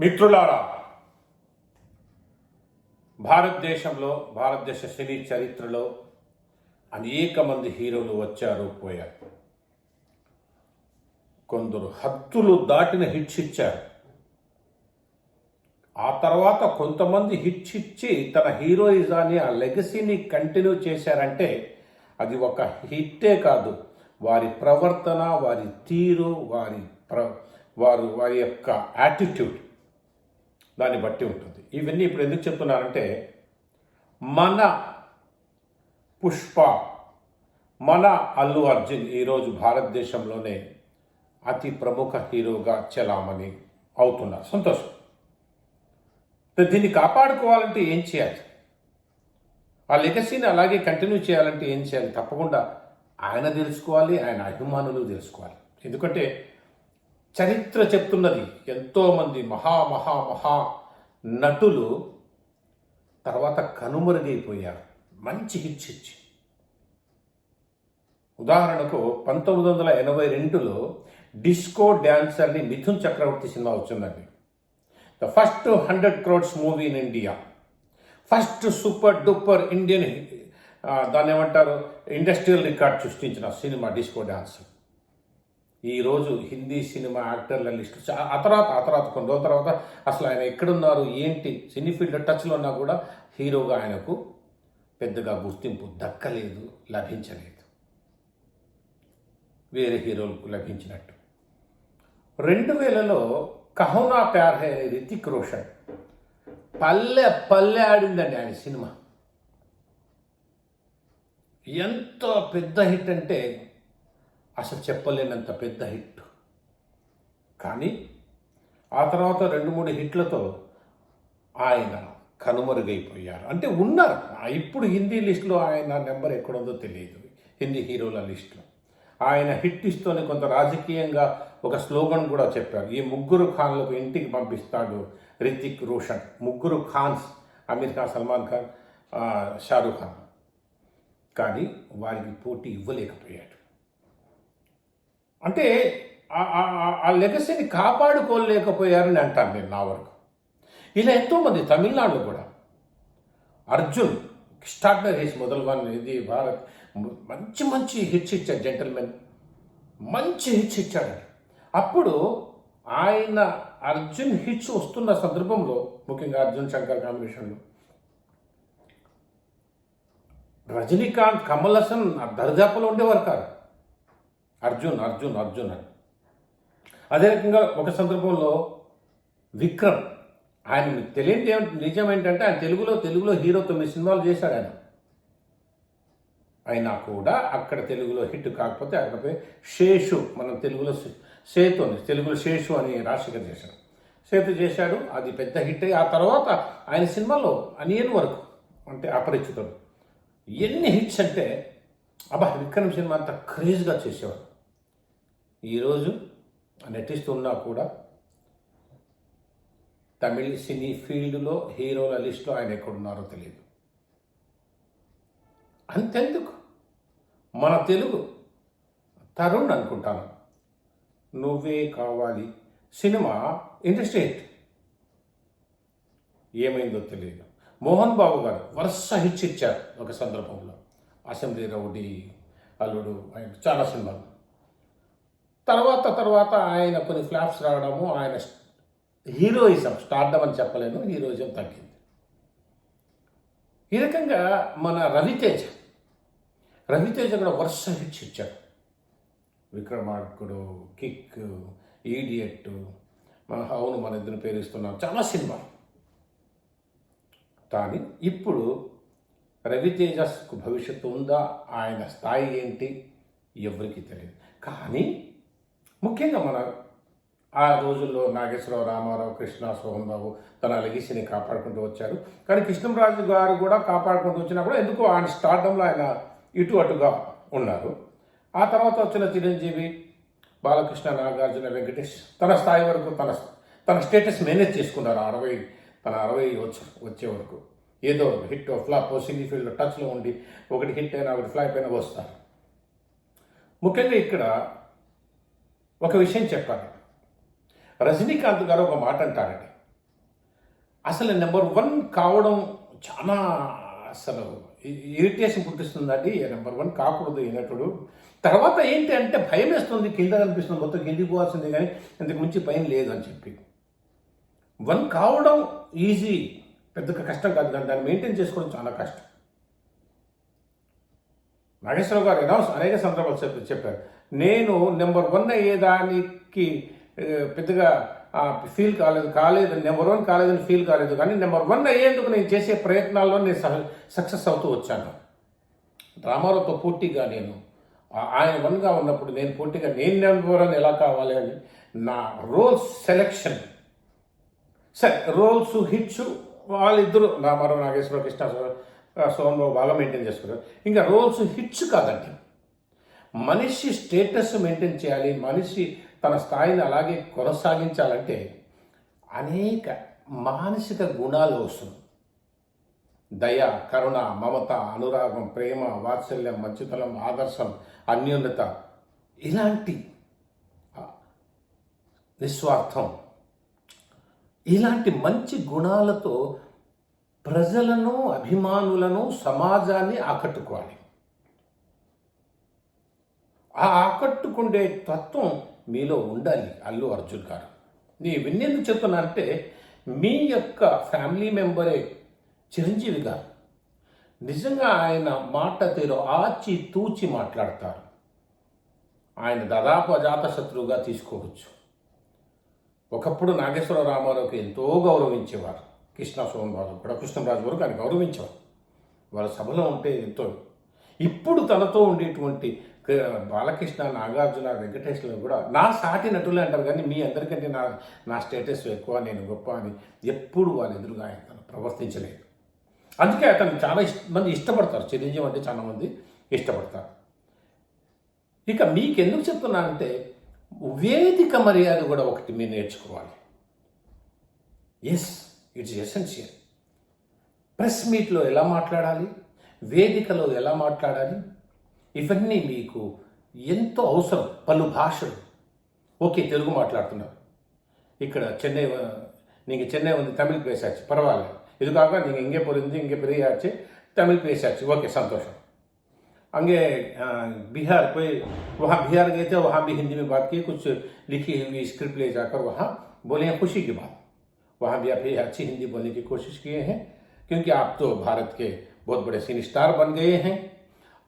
మిత్రులారా భారతదేశంలో భారతదేశ సినీ చరిత్రలో అనేక మంది హీరోలు వచ్చారు పోయారు. కొందరు హద్దులు దాటిన హిట్స్ ఇచ్చారు. ఆ తర్వాత కొంతమంది హిట్స్ ఇచ్చి తన హీరోయిజాన్ని ఆ లెగసీని కంటిన్యూ చేశారంటే అది ఒక హిట్టే కాదు. వారి ప్రవర్తన వారి తీరు వారి ప్ర వారు వారి యొక్క యాటిట్యూడ్. దాన్ని బట్టి ఉంటుంది. ఇవన్నీ ఇప్పుడు ఎందుకు చెప్తున్నారంటే మన పుష్ప మన అల్లు అర్జున్ ఈరోజు భారతదేశంలోనే అతి ప్రముఖ హీరోగా చలామణి అవుతున్నారు. సంతోషం. దీన్ని కాపాడుకోవాలంటే ఏం చేయాలి? ఆ లెగసీని అలాగే కంటిన్యూ చేయాలంటే ఏం చేయాలి? తప్పకుండా ఆయన తెలుసుకోవాలి ఆయన అభిమానులు తెలుసుకోవాలి. ఎందుకంటే చరిత్ర చెప్తున్నది ఎంతోమంది మహా మహా మహా నటులు తర్వాత కనుమరుగైపోయారు. మంచి హిట్స్ ఇచ్చి. ఉదాహరణకు పంతొమ్మిది వందల ఎనభై రెండులో డిస్కో డ్యాన్సర్ని మిథున్ చక్రవర్తి సినిమా వచ్చిందండి. The first hundred crores movie in India. First super duper Indian దాన్ని ఏమంటారు ఇండస్ట్రియల్ రికార్డ్ సృష్టించిన సినిమా డిస్కో డ్యాన్స్ ఈరోజు హిందీ సినిమా యాక్టర్ల లిస్టు ఆ తర్వాత ఆ తర్వాత కొన్ని రోజుల తర్వాత అసలు ఆయన ఎక్కడున్నారు ఏంటి సినీ ఫీల్డ్ టచ్లో ఉన్నా కూడా హీరోగా ఆయనకు పెద్దగా గుర్తింపు దక్కలేదు లభించలేదు. వేరే హీరోలకు లభించినట్టు. రెండు వేలలో కహోనా ప్యార్ హై రితిక్ రోషన్ పల్లె పల్లె ఆడిందండి ఆయన సినిమా. ఎంత పెద్ద హిట్ అంటే అసలు చెప్పలేనంత పెద్ద హిట్. కానీ ఆ తర్వాత రెండు మూడు హిట్లతో ఆయన కనుమరుగైపోయారు. అంటే ఉన్నారు. ఇప్పుడు హిందీ లిస్టులో ఆయన నెంబర్ ఎక్కడుందో తెలియదు. హిందీ హీరోల లిస్టులో. ఆయన హిట్ ఇస్తూనే కొంత రాజకీయంగా ఒక స్లోగన్ కూడా చెప్పారు. ఈ ముగ్గురు ఖాన్లకు ఇంటికి పంపిస్తాడు రితిక్ రోషన్. ముగ్గురు ఖాన్స్. అమీర్ ఖాన్ సల్మాన్ ఖాన్ ఆ, షారూఖ్ ఖాన్. కానీ వారికి పోటీ ఇవ్వలేకపోయాడు. అంటే ఆ- లెగసీని కాపాడుకోలేకపోయారని అంటాను నేను నా వరకు. ఇలా ఎంతోమంది తమిళనాడులో కూడా. అర్జున్ స్టార్టర్ హిట్స్ మొదలుగా ఇది భారత్. మంచి మంచి హిట్స్ ఇచ్చాడు జెంటల్మెన్. మంచి హిట్స్ ఇచ్చాడు అప్పుడు ఆయన అర్జున్ హిట్స్ వస్తున్న సందర్భంలో ముఖ్యంగా అర్జున్ శంకర్ కాంబినేషన్లో రజనీకాంత్ కమల్ హాసన్ దరిదాపులో ఉండేవారు కాదు. అర్జున్ అర్జున్ అర్జున్ అని. అదే రకంగా ఒక సందర్భంలో విక్రమ్ ఆయన మీకు తెలియని నిజం ఏంటంటే ఆయన తెలుగులో తెలుగులో హీరో తొమ్మిది సినిమాలు చేశాడు ఆయన. అయినా కూడా అక్కడ తెలుగులో హిట్ కాకపోతే అక్కడ శేషు మనం తెలుగులో సేతు అని తెలుగులో శేషు అని రాజశేఖర్ చేశాడు. సేతు చేశాడు అది పెద్ద హిట్ ఆ తర్వాత ఆయన సినిమాలో అనియన్ వరకు అంటే అపరిచితుడు. ఎన్ని హిట్స్ అంటే అబ్బా విక్రమ్ సినిమా అంత క్రేజ్గా చేసేవాడు. ఈరోజు నటిస్తున్నా కూడా తమిళ సినీ ఫీల్డ్లో హీరోల లిస్టులో ఆయన ఎక్కడున్నారో తెలియదు అంతెందుకు? మన తెలుగు తరుణ్ అనుకుంటాను. Nuvve Kavali. Cinema industry hit. ఏమైందో తెలియదు మోహన్ బాబు గారు వరుస హిట్స్ ఇచ్చారు ఒక సందర్భంలో. అసెంబ్లీ రౌడీ అల్లుడు ఆయన చాలా సినిమాలు. తర్వాత తర్వాత ఆయన కొన్ని ఫ్లాప్స్ రావడము ఆయన హీరోయిజం స్టార్డమ్ అని చెప్పలేను హీరోయిజం తగ్గింది. ఈ రకంగా మన రవితేజ రవితేజ కూడా వరుస హిట్స్ ఇచ్చాడు. విక్రమార్కుడు కిక్ ఈడియట్ మన అవును మన ఇద్దరు పేరుస్తున్నాం చాలా సినిమాలు. కానీ ఇప్పుడు రవితేజస్కు భవిష్యత్తు ఉందా ఆయన స్థాయి ఏంటి ఎవరికి తెలియదు. కానీ ముఖ్యంగా మన ఆ రోజుల్లో నాగేశ్వరరావు రామారావు కృష్ణ సోహన్ తన లెగిసిని కాపాడుకుంటూ వచ్చారు. కానీ కృష్ణంరాజు గారు కూడా కాపాడుకుంటూ వచ్చినా కూడా ఎందుకో ఆయన స్టార్డంలో ఆయన ఇటు అటుగా ఉన్నారు. ఆ తర్వాత వచ్చిన చిరంజీవి బాలకృష్ణ నాగార్జున వెంకటేష్ తన స్థాయి వరకు తన తన స్టేటస్ మేనేజ్ చేసుకున్నారు అరవై తన అరవై వచ్చే వచ్చే వరకు. ఏదో ఒక హిట్ ఫ్లాప్ సింగిల్ ఫీల్డ్ టచ్లో ఉండి ఒకటి హిట్ అయినా ఒకటి ఫ్లాప్ అయినా వస్తారు. ముఖ్యంగా ఇక్కడ ఒక విషయం చెప్పాలి. రజనీకాంత్ గారు ఒక మాట అంటారండి. అసలు నెంబర్ వన్ కావడం చాలా అసలు ఇరిటేషన్ పుట్టిస్తుందండి నెంబర్ వన్ కాకూడదు అయినట్టు తర్వాత ఏంటి అంటే భయం వేస్తుంది కింద కనిపిస్తుంది మొత్తం కిందికి పోవాల్సింది కానీ ఇంతకు మించి భయం లేదు అని చెప్పి. వన్ కావడం ఈజీ పెద్దగా కష్టం కాదు. కానీ దాన్ని మెయింటైన్ చేసుకోవడం చాలా కష్టం. నాగేశ్వరరావు గారు అనౌన్స్ అనేక సందర్భాలు చెప్పారు. నేను నెంబర్ వన్ అయ్యేదానికి పెద్దగా ఫీల్ కాలేదు కాలేదు నెంబర్ వన్ కాలేదని ఫీల్ కాలేదు కానీ నెంబర్ వన్ అయ్యేందుకు నేను చేసే ప్రయత్నాల్లో నేను సక్సెస్ అవుతూ వచ్చాను. డ్రామాలతో పోటీగా నేను ఆయన వన్గా ఉన్నప్పుడు నేను పోటీగా నేను నెంబర్ వన్ ఎలా కావాలి అని నా రోల్స్ సెలెక్షన్ సరే రోల్స్ హిట్స్ నా రామారావు నాగేశ్వర కృష్ణ సోమరావు బాగా మెయింటైన్ చేసుకున్నారు. ఇంకా రోల్స్ హిట్స్ కాదండి. మనిషి స్టేటస్ మెయింటైన్ చేయాలి మనిషి తన స్థాయిని అలాగే కొనసాగించాలంటే అనేక మానసిక గుణాలు వస్తుంది దయ కరుణ మమత అనురాగం ప్రేమ వాత్సల్యం మంచితనం ఆదర్శం అన్యోన్యత ఇలాంటి నిస్వార్థం. ఇలాంటి మంచి గుణాలతో ప్రజలను అభిమానులను సమాజాన్ని ఆకట్టుకోవాలి. ఆ ఆకట్టుకుండే తత్వం మీలో ఉండాలి అల్లు అర్జున్ గారు. నీ విన్నెందుకు చెప్తున్నా అంటే మీ యొక్క ఫ్యామిలీ మెంబరే చిరంజీవి గారు. నిజంగా ఆయన మాట తీరు ఆచి తూచి మాట్లాడతారు. ఆయన దాదాపు అజాతశత్రువుగా తీసుకోవచ్చు. ఒకప్పుడు నాగేశ్వర రామారావుకి ఎంతో గౌరవించేవారు. కృష్ణ సోమవారు కూడా కృష్ణరాజు వరకు ఆయన గౌరవించేవారు. వాళ్ళ సభలో ఉంటే ఎంతో. ఇప్పుడు తనతో ఉండేటువంటి బాలకృష్ణ నాగార్జున వెంకటేశ్వర కూడా నా సాటి నటులు అంటారు. కానీ మీ అందరికంటే నా నా స్టేటస్ ఎక్కువ నేను గొప్ప అని ఎప్పుడు వాళ్ళు ఎదురుగా ఆయన ప్రవర్తించలేదు. అందుకే అతను చాలా ఇష్ట మంది ఇష్టపడతారు. చిరంజీవి అంటే చాలా మంది ఇష్టపడతారు. ఇక మీకు ఎందుకు చెప్తున్నానంటే వేదిక మర్యాద కూడా ఒకటి మీరు నేర్చుకోవాలి. ఎస్ ఇట్స్ ఎసెన్షియల్ ప్రెస్ మీట్లో ఎలా మాట్లాడాలి? వేదికలో ఎలా మాట్లాడాలి? ఇవన్నీ మీకు ఎంతో అవసరం పలు భాషలు ఓకే తెలుగు మాట్లాడుతున్నారు ఇక్కడ చెన్నై వ- நீங்கள் சென்னை வந்து தமிழ் பேசாச்சு பரவாயில்ல இதுக்காக நீங்கள் இங்கே புரிஞ்சு இங்கே பெரியாச்சு தமிழ் பேசாச்சு ओके संतोषम आगे अ, बिहार कोई वहाँ बिहार गए थे वहाँ भी हिंदी में बात की कुछ लिखी हुई स्क्रिप्ट ले जाकर वहाँ बोले हैं खुशी की बात वहाँ भी आप ये अच्छी हिंदी बोलने की कोशिश किए हैं क्योंकि आप तो भारत के बहुत बड़े सिनी स्टार बन गए हैं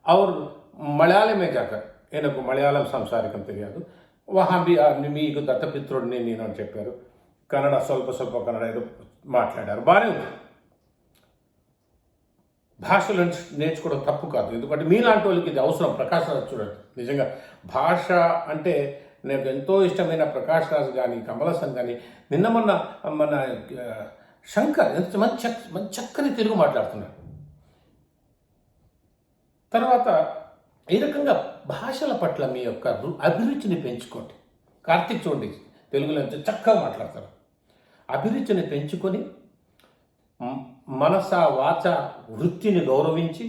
और మలయాళమే జాకర్ ఈయనకు మలయాళం സംസാരിക്കാൻ తెలియదు. వహా బి మీకు దత్తపిత్రుడిని నేను అని చెప్పారు. కన్నడ స్వల్ప స్వల్ప కన్నడ ఏదో మాట్లాడారు. బాగానే ఉంది. భాషలు నేర్చుకోవడం తప్పు కాదు. ఎందుకంటే మీలాంటి వాళ్ళకి ఇది అవసరం. ప్రకాష్ రాజ్ చూడండి. నిజంగా భాష అంటే నాకు ఎంతో ఇష్టమైన ప్రకాష్ రాజ్ కానీ కమలసన్ కానీ నిన్న మొన్న మన శంకర్ ఎంత మంచి మంచి చక్కని తెలుగు మాట్లాడుతున్నాడు తర్వాత ఈ రకంగా భాషల పట్ల మీ యొక్క అభిరుచిని పెంచుకోండి. కార్తీక్ చూడండి తెలుగులో చక్కగా మాట్లాడతారు. అభిరుచిని పెంచుకొని మనస వాచ వృత్తిని గౌరవించి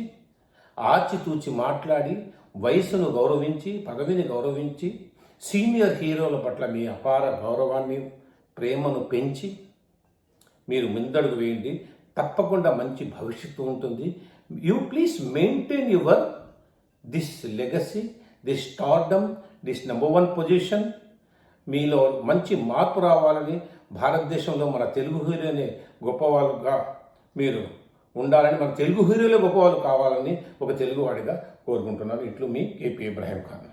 ఆచితూచి మాట్లాడి వయసును గౌరవించి పదవిని గౌరవించి సీనియర్ హీరోల పట్ల మీ అపార గౌరవాన్ని ప్రేమను పెంచి మీరు ముందడుగు వేయండి. తప్పకుండా మంచి భవిష్యత్తు ఉంటుంది. You please maintain your this legacy this stardom this number one position మీలో మంచి మార్పు రావాలని భారతదేశంలో మన తెలుగు హీరోనే గొప్పవాళ్ళుగా మీరు ఉండాలని మన తెలుగు హీరోలే గొప్పవాళ్ళు కావాలని ఒక తెలుగువాడిగా కోరుకుంటున్నాను. ఇట్లు మీ కేపీ ఇబ్రాహీం ఖాన్.